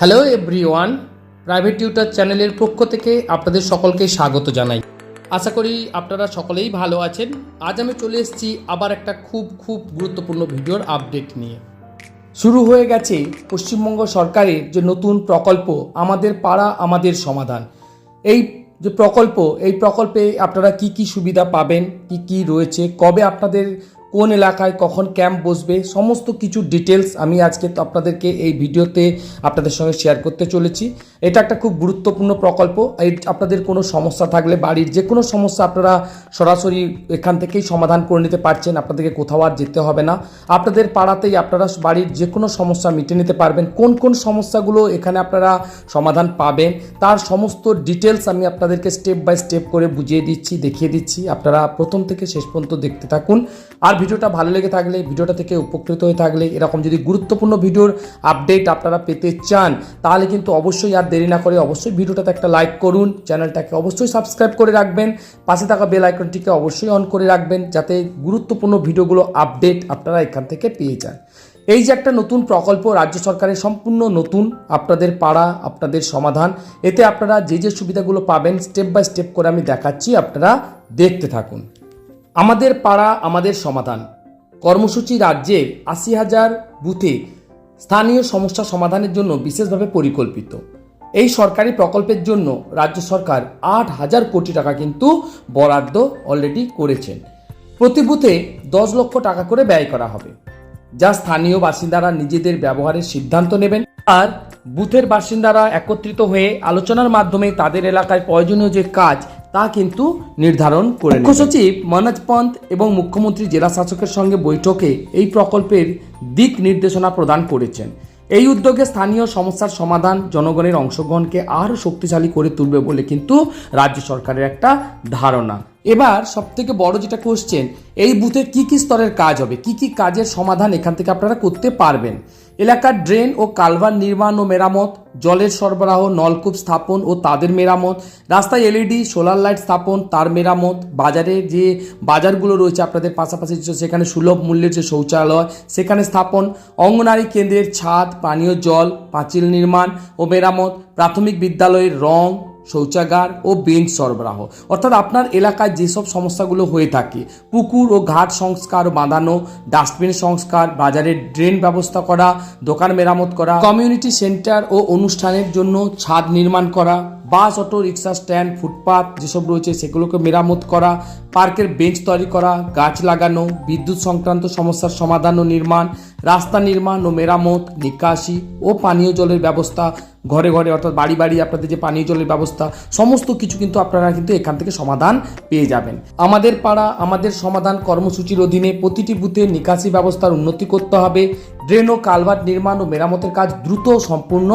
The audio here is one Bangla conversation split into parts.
হ্যালো এভরিওয়ান প্রাইভেট টিউটার চ্যানেলের পক্ষ থেকে আপনাদের সকলকে স্বাগত জানাই। আশা করি আপনারা সকলেই ভালো আছেন। আজ আমি চলে এসেছি আবার একটা খুব খুব গুরুত্বপূর্ণ ভিডিওর আপডেট নিয়ে। শুরু হয়ে গেছে পশ্চিমবঙ্গ সরকারের যে নতুন প্রকল্প, আমাদের পাড়া, আমাদের সমাধান। এই যে প্রকল্প, এই প্রকল্পে আপনারা কি কি সুবিধা পাবেন, কি কি রয়েছে, কবে আপনাদের কোন এলাকায় কখন ক্যাম্প বসবে, সমস্ত কিছু ডিটেলস আমি আজকে আপনাদেরকে এই ভিডিওতে আপনাদের সঙ্গে শেয়ার করতে চলেছি। এটা একটা খুব গুরুত্বপূর্ণ প্রকল্প। এই আপনাদের কোনো সমস্যা থাকলে, বাড়ির যে কোনো সমস্যা আপনারা সরাসরি এখান থেকেই সমাধান করে নিতে পারছেন, আপনাদেরকে কোথাও আর যেতে হবে না। আপনাদের পাড়াতেই আপনারা বাড়ির যে কোনো সমস্যা মিটে নিতে পারবেন। কোন কোন সমস্যাগুলো এখানে আপনারা সমাধান পাবেন, তার সমস্ত ডিটেলস আমি আপনাদেরকে স্টেপ বাই স্টেপ করে বুঝিয়ে দিচ্ছি, দেখিয়ে দিচ্ছি। আপনারা প্রথম থেকে শেষ পর্যন্ত দেখতে থাকুন। আর ভিডিওটা ভালো লেগে থাকলে, ভিডিওটা থেকে উপকৃত হয়ে থাকলে, এরকম যদি গুরুত্বপূর্ণ ভিডিওর আপডেট আপনারা পেতে চান, তাহলে কিন্তু অবশ্যই আর দেরি না করে অবশ্যই ভিডিওটাতে একটা লাইক করুন, চ্যানেলটাকে অবশ্যই সাবস্ক্রাইব করে রাখবেন, পাশে থাকা বেল আইকনটিকে অবশ্যই অন করে রাখবেন, যাতে গুরুত্বপূর্ণ ভিডিওগুলো আপডেট আপনারা এখান থেকে পেয়ে যান। এই যে একটা নতুন প্রকল্প রাজ্য সরকারের সম্পূর্ণ নতুন, আপনাদের পাড়া, আপনাদের সমাধান, এতে আপনারা যে যে সুবিধাগুলো পাবেন স্টেপ বাই স্টেপ করে আমি দেখাচ্ছি, আপনারা দেখতে থাকুন। আমাদের পাড়া, আমাদের সমাধান। কর্মসূচি রাজ্যের আশি হাজার বুথে স্থানীয় সমস্যা সমাধানের জন্য বিশেষভাবে পরিকল্পিত। এই সরকারি প্রকল্পের জন্য রাজ্য সরকার আট হাজার কোটি টাকা কিন্তু বরাদ্দ অলরেডি করেছেন। প্রতি বুথে দশ লক্ষ টাকা করে ব্যয় করা হবে। যা স্থানীয় বাসিন্দারা নিজেদের ব্যবহারের সিদ্ধান্ত নেবেন। আর বুথের বাসিন্দারা একত্রিত হয়ে আলোচনার মাধ্যমে তাদের এলাকায় প্রয়োজনীয় যে কাজ, তা কিন্তু নির্ধারণ করে মুখ্য সচিব মনোজ পন্থ এবং মুখ্যমন্ত্রী জেলা শাসকের সঙ্গে বৈঠকে এই প্রকল্পের দিক নির্দেশনা প্রদান করেছেন। এই উদ্যোগে স্থানীয় সমস্যার সমাধান জনগণের অংশগ্রহণকে আরও শক্তিশালী করে তুলবে বলে কিন্তু রাজ্য সরকারের একটা ধারণা। এবার সব থেকে বড় যেটা কোশ্চেন এই বুথে কি কি স্তরের কাজ হবে? কি কি কাজের সমাধান এখান থেকে আপনারা করতে পারবেন? এলাকার ড্রেন ও কালভার নির্মাণ ও মেরামত, জলের সরবরাহ, নলকূপ স্থাপন ও তাদের মেরামত, রাস্তায় এলইডি, সোলার লাইট স্থাপন, তার মেরামত, বাজারে যে বাজারগুলো রয়েছে আপনাদের পাশাপাশি সেখানে সুলভ মূল্যের যে শৌচালয়, সেখানে স্থাপন, অঙ্গনারী কেন্দ্রের ছাদ, পানীয় জল, পাঁচিল নির্মাণ ও মেরামত, প্রাথমিক বিদ্যালয়ের রং শৌচাগার ও বেঞ্চ সরবরাহ। অর্থাৎ আপনার এলাকায় যেসব সমস্যাগুলো হয়ে থাকে, পুকুর ও ঘাট সংস্কার বাঁধানো, ডাস্টবিন সংস্কার, বাজারের ড্রেন ব্যবস্থা করা, দোকান মেরামত করা, কমিউনিটি সেন্টার ও অনুষ্ঠানের জন্য ছাদ নির্মাণ করা bus, auto, rickshaw, stand footpath যেসব রয়েছে সেগুলোকে মেরামত করা, পার্কের বেঞ্চ তৈরি করা, গাছ লাগানো, বিদ্যুৎ সংক্রান্ত সমস্যার সমাধান ও নির্মাণ, রাস্তা নির্মাণ ও মেরামত, নিকাশি ও পানীয় জলের ব্যবস্থা, ঘরে ঘরে অর্থাৎ বাড়ি বাড়ি আপনাদের যে পানীয় জলের ব্যবস্থা, সমস্ত কিছু কিন্তু আপনারা কিন্তু এখান থেকে সমাধান পেয়ে যাবেন। আমাদের পাড়া, আমাদের সমাধান কর্মসূচির অধীনে প্রতিটি বুথে নিকাশি ব্যবস্থার উন্নতি করতে হবে। ড্রেন ও কালভার্ট নির্মাণ ও মেরামতের কাজ দ্রুত সম্পূর্ণ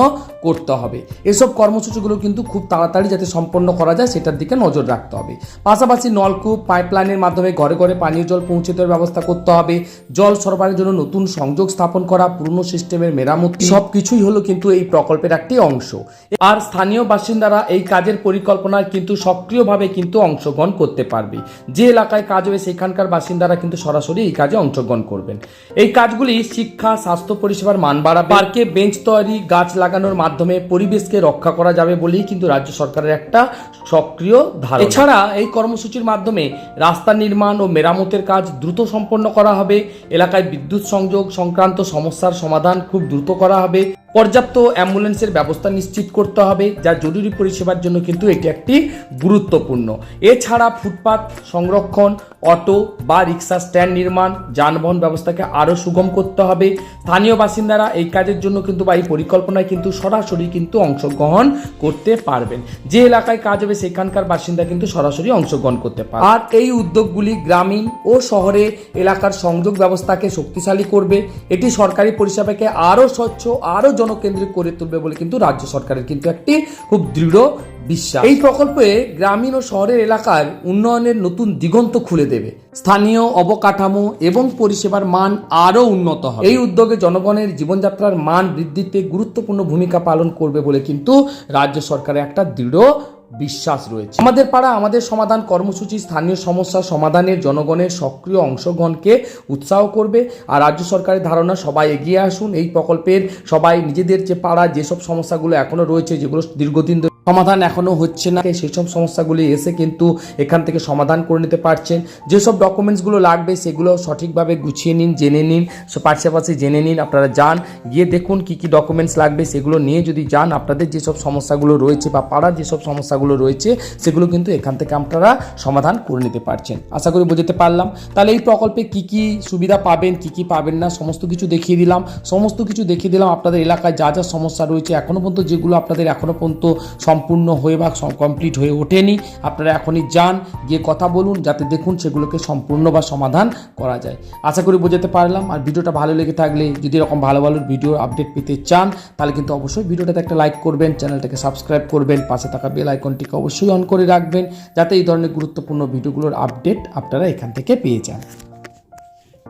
করতে হবে। এসব কর্মসূচিগুলো কিন্তু খুব তাড়াতাড়ি যাতে সম্পন্ন করা যায়, সেটার দিকে নজর রাখতে হবে। পাশাপাশি নলকূপ, পাইপলাইনের মাধ্যমে ঘরে ঘরে পানীয় জল পৌঁছে দেওয়ার ব্যবস্থা করতে হবে। জল সরবরাহের জন্য নতুন সংযোগ স্থাপন করা, পুরনো সিস্টেমের মেরামতি সব কিছুই হলো কিন্তু এই প্রকল্পের একটি অংশ। আর স্থানীয় বাসিন্দারা এই কাজের পরিকল্পনায় কিন্তু সক্রিয়ভাবে কিন্তু অংশগ্রহণ করতে পারবে। যে এলাকায় কাজ হবে, সেখানকার বাসিন্দারা কিন্তু সরাসরি এই কাজে অংশগ্রহণ করবেন। এই কাজগুলি শিক্ষা স্বাস্থ্য পরিষেবার মান বাড়াবে। পার্কে বেঞ্চ তৈরি, গাছ লাগানোর মাধ্যমে পরিবেশকে রক্ষা করা যাবে বলেই কিন্তু রাজ্য সরকারের একটা সক্রিয় ধারণা। এছাড়া এই কর্মসূচির মাধ্যমে রাস্তা নির্মাণ ও মেরামতের কাজ দ্রুত সম্পন্ন করা হবে। এলাকায় বিদ্যুৎ সংযোগ সংক্রান্ত সমস্যার সমাধান খুব দ্রুত করা হবে। পর্যাপ্ত অ্যাম্বুলেন্সের ব্যবস্থা নিশ্চিত করতে হবে, যা জরুরি পরিষেবার জন্য কিন্তু এটি একটি গুরুত্বপূর্ণ। এছাড়া ফুটপাত সংরক্ষণ, অটো বা রিক্সা স্ট্যান্ড নির্মাণ, যানবাহন ব্যবস্থাকে আরও সুগম করতে হবে। স্থানীয় বাসিন্দারা এই কাজের জন্য কিন্তু বা এই পরিকল্পনায় কিন্তু সরাসরি কিন্তু অংশগ্রহণ করতে পারবেন। যে এলাকায় কাজ হবে, সেখানকার বাসিন্দা কিন্তু সরাসরি অংশগ্রহণ করতে পারে আর এই উদ্যোগগুলি গ্রামীণ ও শহরে এলাকার সংযোগ ব্যবস্থাকে শক্তিশালী করবে। এটি সরকারি পরিষেবাকে আরও স্বচ্ছ, আরও জনকেন্দ্রিক করে তুলবে বলে কিন্তু রাজ্য সরকারের কিন্তু একটি খুব দৃঢ় বিশ্বাস। এই প্রকল্পে গ্রামীণ ও শহরের এলাকার উন্নয়নের নতুন দিগন্ত খুলে দেবে। স্থানীয় অবকাঠামো এবং পরিষেবার মান আরও উন্নত হবে। এই উদ্যোগে জনগণের জীবনযাত্রার মান বৃদ্ধিতে গুরুত্বপূর্ণ ভূমিকা পালন করবে বলে কিন্তু রাজ্য সরকারের একটা দৃঢ় বিশ্বাস রয়েছে। আমাদের পাড়া, আমাদের সমাধান কর্মসূচি স্থানীয় সমস্যা সমাধানের জনগণের সক্রিয় অংশগ্রহণকে উৎসাহ করবে আর রাজ্য সরকারের ধারণা, সবাই এগিয়ে আসুন। এই প্রকল্পের সবাই নিজেদের যে পাড়া, যেসব সমস্যাগুলো এখনও রয়েছে, যেগুলো দীর্ঘদিন সমাধান এখনও হচ্ছে না। সেই সব সমস্যাগুলি এসে কিন্তু এখান থেকে সমাধান করে নিতে পারছেন। যেসব ডকুমেন্টসগুলো লাগবে সেগুলো সঠিকভাবে গুছিয়ে নিন, জেনে নিন পাশাপাশি জেনে নিন, আপনারা যান, গিয়ে দেখুন কি কি ডকুমেন্টস লাগবে সেগুলো নিয়ে যদি যান, আপনাদের যেসব সমস্যাগুলো রয়েছে বা পাড়ার যেসব সমস্যাগুলো রয়েছে, সেগুলো কিন্তু এখান থেকে আপনারা সমাধান করে নিতে পারছেন। আশা করি বোঝাতে পারলাম। তাহলে এই প্রকল্পে কি কি সুবিধা পাবেন, কি কি পাবেন না, সমস্ত কিছু দেখিয়ে দিলাম। সমস্ত কিছু দেখিয়ে দিলাম। আপনাদের এলাকায় যা যা সমস্যা রয়েছে এখনও পর্যন্ত যেগুলো আপনাদের এখনও পর্যন্ত সম্পূর্ণ হয়ে বা কমপ্লিট হয়ে ওঠেনি। আপনারা এখনই যান, গিয়ে কথা বলুন, যাতে দেখুন সেগুলোকে সম্পূর্ণ বা সমাধান করা যায়। আশা করি বোঝাতে পারলাম। আর ভিডিওটা ভালো লেগে থাকলে যদি এরকম ভালো ভালো ভিডিও আপডেট পেতে চান, তাহলে কিন্তু অবশ্যই ভিডিওটাতে একটা লাইক করবেন চ্যানেলটাকে সাবস্ক্রাইব করবেন, পাশে থাকা বেল আইকনটিকে অবশ্যই অন করে রাখবেন, যাতে এই ধরনের গুরুত্বপূর্ণ ভিডিওগুলোর আপডেট আপনারা এখান থেকে পেয়ে যান।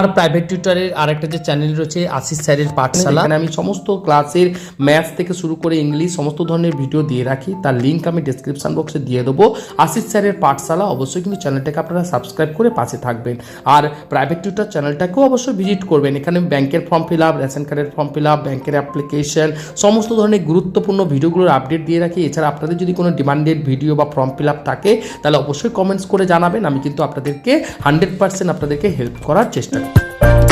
আর প্রাইভেট টিউটারের আরেকটা যে চ্যানেল রয়েছে, আশিস স্যারের পাঠশালা। এখানে আমি সমস্ত ক্লাসের ম্যাথ থেকে শুরু করে ইংলিশ সমস্ত ধরনের ভিডিও দিয়ে রাখি। তার লিঙ্ক আমি ডিসক্রিপশন বক্সে দিয়ে দেবো। আশিস স্যারের পাঠশালা অবশ্যই কিন্তু চ্যানেলটাকে আপনারা সাবস্ক্রাইব করে পাশে থাকবেন। আর প্রাইভেট টিউটার চ্যানেলটাকেও অবশ্যই ভিজিট করবেন। এখানে ব্যাংকের ফর্ম ফিল আপ রেশন কার্ডের ফর্ম ফিল আপ ব্যাংকের অ্যাপ্লিকেশন সমস্ত ধরনের গুরুত্বপূর্ণ ভিডিওগুলোর আপডেট দিয়ে রাখি। এছাড়া আপনাদের যদি কোনো ডিমান্ডেড ভিডিও বা ফর্ম ফিল আপ থাকে, তাহলে অবশ্যই কমেন্টস করে জানাবেন। আমি কিন্তু আপনাদেরকে হান্ড্রেড পার্সেন্ট আপনাদেরকে হেল্প করার চেষ্টা করি